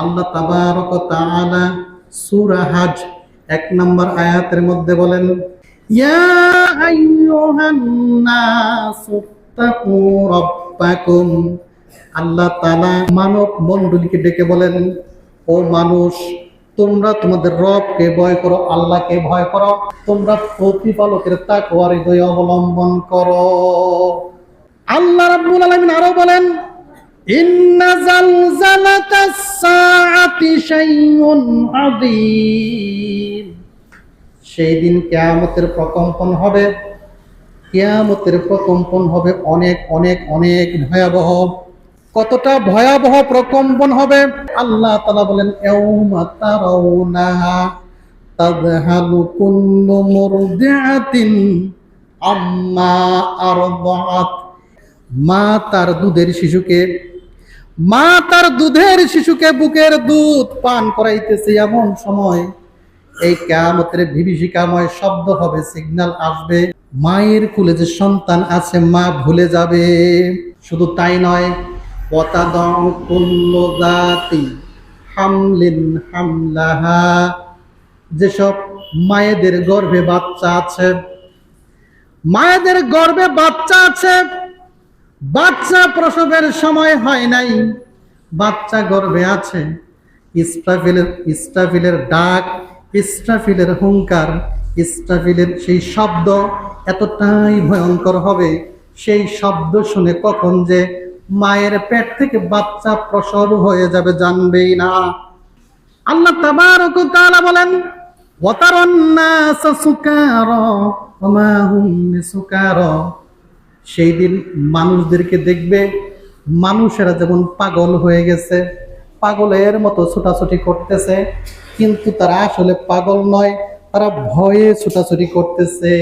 আল্লাহ তাবারক তাআলা সূরা হজ, এক নম্বর আয়াতের মধ্যে বলেন, ইয়া আইয়ুহান নাসু তাকু রাব্বাকুম। আল্লাহ তাআলা মানব মণ্ডলীকে ডেকে বলেন, ও মানুষ, তোমরা তোমাদের রবকে ভয় করো, আল্লাহকে ভয় করো। তোমরা প্রতিপালকের তাকওয়ার হৃদয় অবলম্বন করো। আল্লাহ রাব্বুল আলামিন আরও বলেন ইন্না জালজালাতাস সাআতি শাইউন আযীম। সেই দিন কিয়ামতের প্রকম্পন হবে। কিয়ামতের প্রকম্পন হবে অনেক অনেক অনেক ভয়াবহ। কতটা ভয়াবহ প্রকম্পন হবে? আল্লাহ তাআলা বলেন, ইয়াউমা তারাউনাহা তাযহালু কুল্লু মুরদিআতিন আম্মা আরদাআত। মা তার দুধের শিশুকে মা তার দুধের শিশুকে বুকের দুধ পান করাইতেছে এমন সময়। এই কেয়ামতের বিভীষিকাময় শব্দ হবে, সিগন্যাল আসবে। মায়ের কুলে যে সন্তান আছে, মা ভুলে যাবে। শুধু তাই নয় যাতি হামলিন হামলাহা। যেসব মায়েদের গর্ভে বাচ্চা আছে, মায়েদের গর্ভে বাচ্চা আছে বাচ্চা প্রসবের সময় হয় নাই। বাচ্চা গর্ভে আছে। ইস্টাফিলের ইস্টাফিলের ডাক, ইস্টাফিলের হুঙ্কার, ইস্টাফিলের সেই শব্দ এতটাই ভয়ঙ্কর হবে, সেই শব্দ শুনে কখন যে মায়ের পেট থেকে বাচ্চা প্রসব হয়ে যাবে জানবেই না। আল্লাহ তাবারক বলেন নাস সুকারা মা হুম সেই দিন মানুষদেরকে দেখবে, মানুষেরা যেমন পাগল হয়ে গেছে, পাগলের মতো ছোটাছুটি করতেছে, কিন্তু তারা আসলে পাগল নয়, তারা ভয়ে ছোটাছুটি করতেছে।